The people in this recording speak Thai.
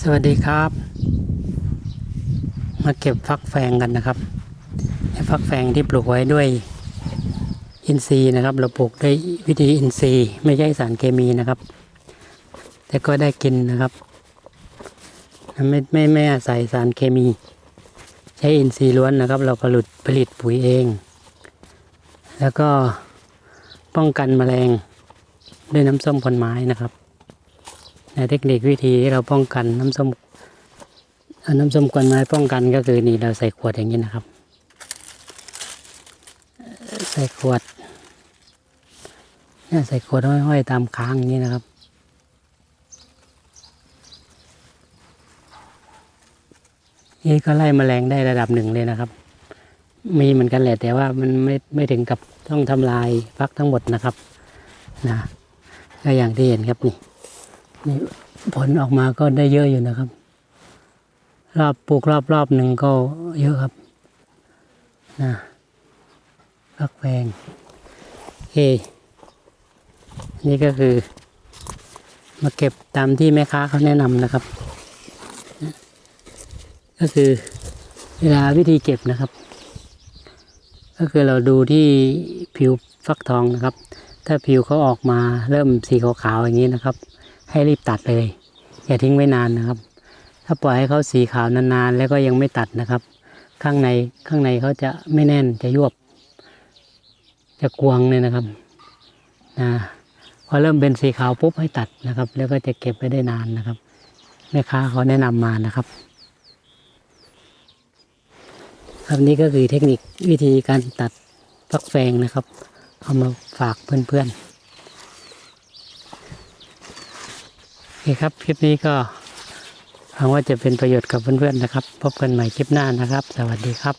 สวัสดีครับ มาเก็บฟักแฟงกันนะครับฟักแฟงที่ปลูกไว้ด้วยอินทรีย์นะครับ เราปลูกด้วยวิธีอินทรีย์ไม่ใช่สารเคมีนะครับ แต่ก็ได้กินนะครับไม่ไม่ไม่อาศัยสารเคมี ใช้อินทรีย์ล้วนนะครับ เราผลิตผลิตปุ๋ยเอง แล้วก็ป้องกันแมลงด้วยน้ำส้มผลไม้นะครับ ในเทคนิควิธีที่เราป้องกันน้ำส้มน้ำส้มกวนไม้ป้องกันก็คือนี่เราใส่ขวดอย่างนี้นะครับ ใส่ขวดเนี่ยใส่ขวดห้อยๆตามค้างอย่างนี้นะครับนี่ก็ไล่แมลงได้ระดับหนึ่งเลยนะครับ มีเหมือนกันแหละแต่ว่ามันไม่ไม่ถึงกับต้องทำลายฟักทั้งหมดนะครับนะก็อย่างที่เห็นครับนี่ นี่ผลออกมาก็ได้เยอะอยู่นะครับ รอบปลูกรอบรอบหนึ่งก็เยอะครับนะพักแพงโอเค นี่ก็คือ มาเก็บตามที่แม่ค้าเขาแนะนำนะครับ ก็คือเวลาวิธีเก็บนะครับ ก็คือเราดูที่ผิวฟักทองนะครับ ถ้าผิวเขาออกมาเริ่มสีขาวๆอย่างนี้นะครับ ให้รีบตัดเลย อย่าทิ้งไว้นานนะครับ ถ้าปล่อยให้เขาสีขาวนานๆ แล้วก็ยังไม่ตัดนะครับ ข้างในข้างในเขาจะไม่แน่นจะยวบ จะกวงเลยนะครับนะพอเริ่มเป็นสีขาวปุ๊บให้ตัดนะครับ แล้วก็จะเก็บไว้ได้นานนะครับแม่ค้าเขาแนะนำมานะครับ ครับนี่ก็คือเทคนิควิธีการตัดฟักแฟงนะครับ เอามาฝากเพื่อนๆ โอ เคครับ คลิปนี้ก็หวังว่าจะเป็นประโยชน์กับเพื่อนๆนะครับ พบกันใหม่คลิปหน้านะครับ สวัสดีครับ